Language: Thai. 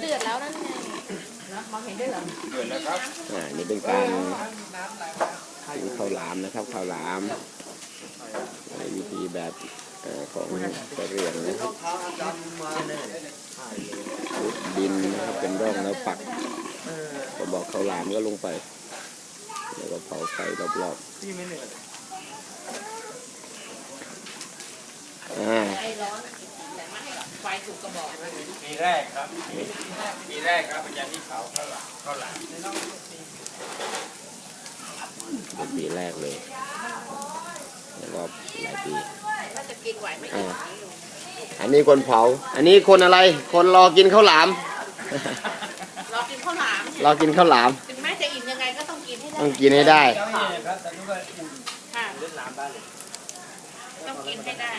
เดือดแล้วนั่นไงนมองเห็นด้เหรอเดือดแล้วครับอ่านี่เป็นการนี่ข้าวหลามนะครับข้าวหลามวิธีแบบของกระเรียงนะครับดินนะครับเป็นร่องแล้วปักกรบอกข้าวหลามก็ลงไป แล้วก็เผาไฟรอบๆ ร้อนแต่ไม่ให้ไฟถูกกระบอกปีแรกครับปีแรกครับอาจารย์ที่เผาข้าวหลามข้าวหลามเป็นปีแรกเลยในรอบหลายปีถ้าจะกินไหวไม่ไหวอันนี้คนเผา อันนี้คนอะไร คนรอกินข้าวหลาม รอกินข้าวหลาม รอกินข้าวหลามถึงแม้จะอิ่มยังไงก็ต้องกินให้ได้ ต้องกินให้ได้ ต้องกินให้ได้